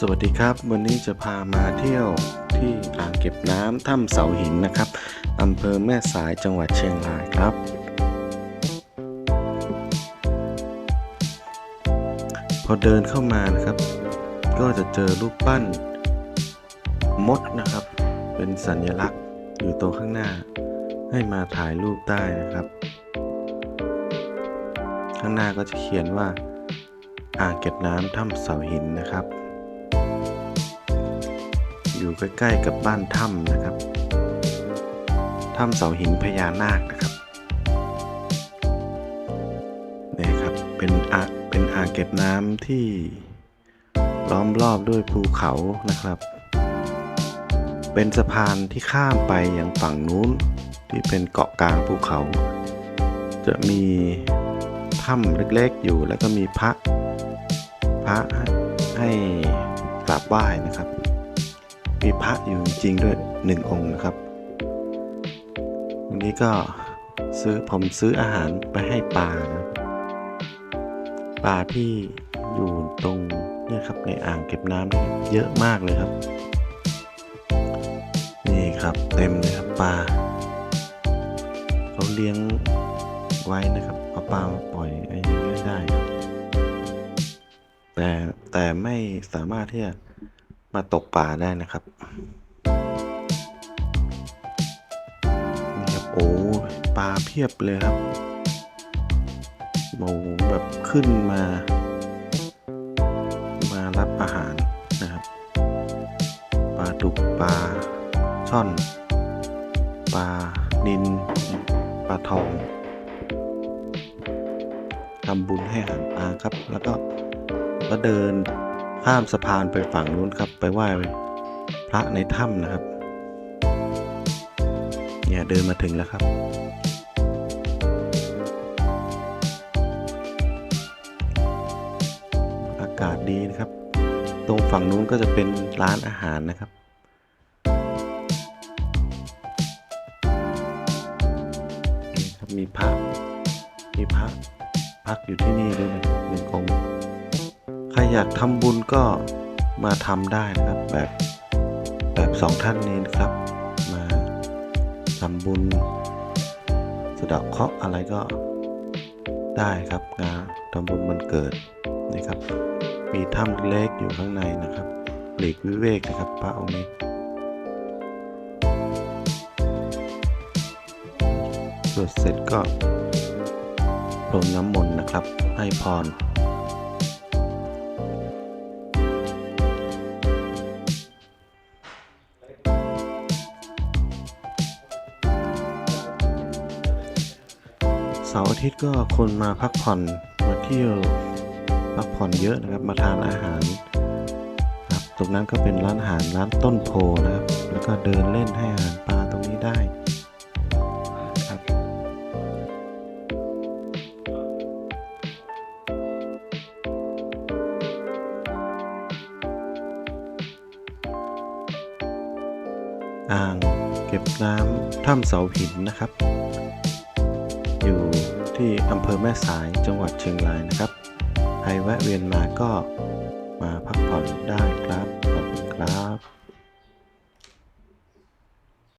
สวัสดีครับ วันนี้จะพามาเที่ยวที่อ่างเก็บน้ำถ้ำเสาหินนะครับอำเภอแม่สายจังหวัดเชียงรายครับ พอเดินเข้ามานะครับ ก็จะเจอรูปปั้นมดนะครับ เป็นสัญลักษณ์อยู่ตรงข้างหน้า ให้มาถ่ายรูปได้นะครับ ข้างหน้าก็จะเขียนว่าอ่างเก็บน้ำถ้ำเสาหินนะครับ อยู่ใกล้ๆกับบ้านถ้ำนะครับถ้ำเสาหินพญานาคนะครับนี่ครับเป็นอ่างเป็นอ่างเก็บน้ำที่ล้อมรอบด้วยภูเขานะครับ เป็นสะพานที่ข้ามไปยังฝั่งนู้นที่เป็นเกาะกลางภูเขา จะมีถ้ำเล็กๆอยู่แล้วก็มีพระพระให้กราบไหว้นะครับ มีพระอยู่จริงด้วยหนึ่งองค์นะครับ วันนี้ก็ซื้อผมซื้ออาหารไปให้ปลานะปลาที่อยู่ตรงเนี่ยครับในอ่างเก็บน้ำเยอะมากเลยครับ นี่ครับเต็มเลยครับปลาเขาเลี้ยงไว้นะครับเอาปลามาปล่อยอะไรอย่างเงี้ยได้ครับแต่แต่ไม่สามารถที่จะ มาตกป่าได้นะครับนี่ครับโอ้ปลาเพียบเลยครับโอ้แบบขึ้นมา มารับอาหารนะครับปลาดุกปลาช่อนปลานินปลาทองทำบุญให้อาหารปลาครับ แล้วก็ก็เดิน ข้ามสะพานไปฝั่งนู้นครับ ไปไหว้พระในถ้ำนะครับ เนี่ยเดินมาถึงแล้วครับ อากาศดีนะครับ ตรงฝั่งนู้นก็จะเป็นร้านอาหารนะครับนี่ครับมีพระมีพระพักอยู่ที่นี่ด้วยนะหนึ่งองค์ ครอยากทำบุญก็มาทำได้นะครับ แบบแบบสองท่านนี้นะครับ มาทำบุญสะดาะเคราะห์อะไรก็ได้ครับงานทำบุญมันเกิดนะครับ มีถ้ำเล็กอยู่ข้างในนะครับหลีกวิเวกนะครับพระองค์นี้สวดเสร็จก็พรมน้ำมนต์นะครับ ให้พร สาร์อาทิตย์ก็คนมาพักผ่อนมาเที่ยวพักผ่อนเยอะนะครับมาทานอาหารครับตรงนั้นก็เป็นร้านอาหารร้านต้นโพนะครับ แล้วก็เดินเล่นให้อาหารปลาตรงนี้ได้ครับอ่างเก็บน้ำถ้ำเสาหินนะครับ อยู่ ที่อำเภอแม่สายจังหวัดเชียงรายนะครับใครแวะเวียนมาก็มาพักผ่อนได้ครับ ขอบคุณครับ